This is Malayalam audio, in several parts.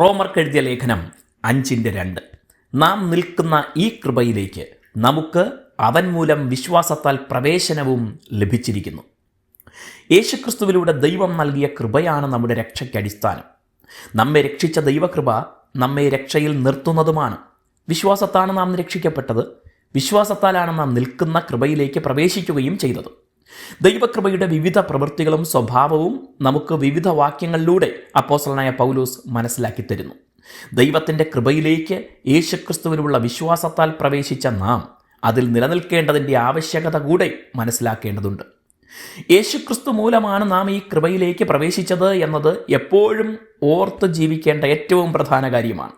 റോമർക്ക് എഴുതിയ ലേഖനം അഞ്ചിന്റെ രണ്ട്. നാം നിൽക്കുന്ന ഈ കൃപയിലേക്ക് നമുക്ക് അവൻ മൂലം വിശ്വാസത്താൽ പ്രവേശനവും ലഭിച്ചിരിക്കുന്നു. യേശുക്രിസ്തുവിലൂടെ ദൈവം നൽകിയ കൃപയാണ് നമ്മുടെ രക്ഷയ്ക്ക് അടിസ്ഥാനം. നമ്മെ രക്ഷിച്ച ദൈവകൃപ നമ്മെ രക്ഷയിൽ നിർത്തുന്നതുമാണ്. വിശ്വാസത്താണ് നാം രക്ഷിക്കപ്പെട്ടത്. വിശ്വാസത്താലാണ് നാം നിൽക്കുന്ന കൃപയിലേക്ക് പ്രവേശിക്കുകയും ചെയ്തത്. ദൈവകൃപയുടെ വിവിധ പ്രവൃത്തികളും സ്വഭാവവും നമുക്ക് വിവിധ വാക്യങ്ങളിലൂടെ അപ്പോസലനായ പൗലൂസ് മനസ്സിലാക്കി തരുന്നു. ദൈവത്തിന്റെ കൃപയിലേക്ക് യേശുക്രിസ്തുവിനുള്ള വിശ്വാസത്താൽ പ്രവേശിച്ച നാം അതിൽ നിലനിൽക്കേണ്ടതിന്റെ ആവശ്യകത കൂടെ മനസ്സിലാക്കേണ്ടതുണ്ട്. യേശുക്രിസ്തു മൂലമാണ് നാം ഈ കൃപയിലേക്ക് പ്രവേശിച്ചത് എന്നത് എപ്പോഴും ഓർത്ത് ജീവിക്കേണ്ട ഏറ്റവും പ്രധാന കാര്യമാണ്.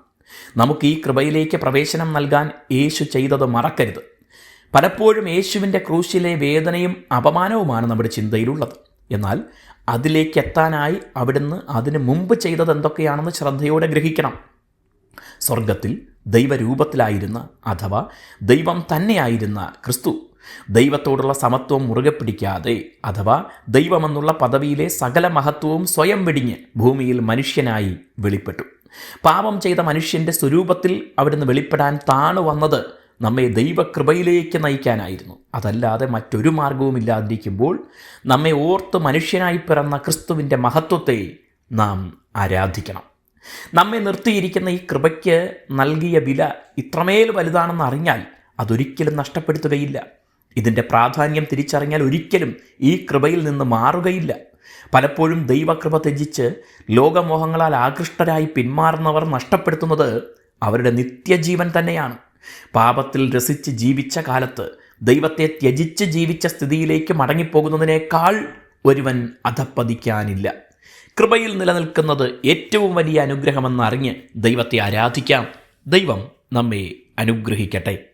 നമുക്ക് ഈ കൃപയിലേക്ക് പ്രവേശനം നൽകാൻ യേശു ചെയ്തത് മറക്കരുത്. പലപ്പോഴും യേശുവിന്റെ ക്രൂശിലെ വേദനയും അപമാനവുമാണ് നമ്മുടെ ചിന്തയിലുള്ളത്. എന്നാൽ അതിലേക്ക് എത്താനായി അവിടുന്ന് അതിനു മുമ്പ് ചെയ്തത് എന്തൊക്കെയാണെന്ന് ശ്രദ്ധയോടെ ഗ്രഹിക്കണം. സ്വർഗത്തിൽ ദൈവരൂപത്തിലായിരുന്ന അഥവാ ദൈവം തന്നെയായിരുന്ന ക്രിസ്തു ദൈവത്തോടുള്ള സമത്വം മുറുകെ പിടിക്കാതെ അഥവാ ദൈവമെന്നുള്ള പദവിയിലെ സകല മഹത്വവും സ്വയം വെടിഞ്ഞ് ഭൂമിയിൽ മനുഷ്യനായി വെളിപ്പെട്ടു. പാപം ചെയ്ത മനുഷ്യന്റെ സ്വരൂപത്തിൽ അവിടുന്ന് വെളിപ്പെടാൻ താണു വന്നത് നമ്മെ ദൈവകൃപയിലേക്ക് നയിക്കാനായിരുന്നു. അതല്ലാതെ മറ്റൊരു മാർഗവും ഇല്ലാതിരിക്കുമ്പോൾ നമ്മെ ഓർത്ത് മനുഷ്യനായി പിറന്ന ക്രിസ്തുവിന്റെ മഹത്വത്തെ നാം ആരാധിക്കണം. നമ്മെ നിർത്തിയിരിക്കുന്ന ഈ കൃപയ്ക്ക് നൽകിയ വില ഇത്രമേൽ വലുതാണെന്ന് അറിഞ്ഞാൽ അതൊരിക്കലും നഷ്ടപ്പെടുത്തുകയില്ല. ഇതിന്റെ പ്രാധാന്യം തിരിച്ചറിഞ്ഞാൽ ഒരിക്കലും ഈ കൃപയിൽ നിന്ന് മാറുകയില്ല. പലപ്പോഴും ദൈവകൃപ ത്യജിച്ച് ലോകമോഹങ്ങളാൽ ആകൃഷ്ടരായി പിന്മാറുന്നവർ നഷ്ടപ്പെടുത്തുന്നത് അവരുടെ നിത്യജീവൻ തന്നെയാണ്. പാപത്തിൽ രസിച്ച് ജീവിച്ച കാലത്ത് ദൈവത്തെ ത്യജിച്ച് ജീവിച്ച സ്ഥിതിയിലേക്ക് മടങ്ങിപ്പോകുന്നതിനേക്കാൾ ഒരുവൻ അധപ്പതിക്കാനില്ല. കൃപയിൽ നിലനിൽക്കുന്നത് ഏറ്റവും വലിയ അനുഗ്രഹമെന്ന് അറിഞ്ഞ് ദൈവത്തെ ആരാധിക്കാം. ദൈവം നമ്മെ അനുഗ്രഹിക്കട്ടെ.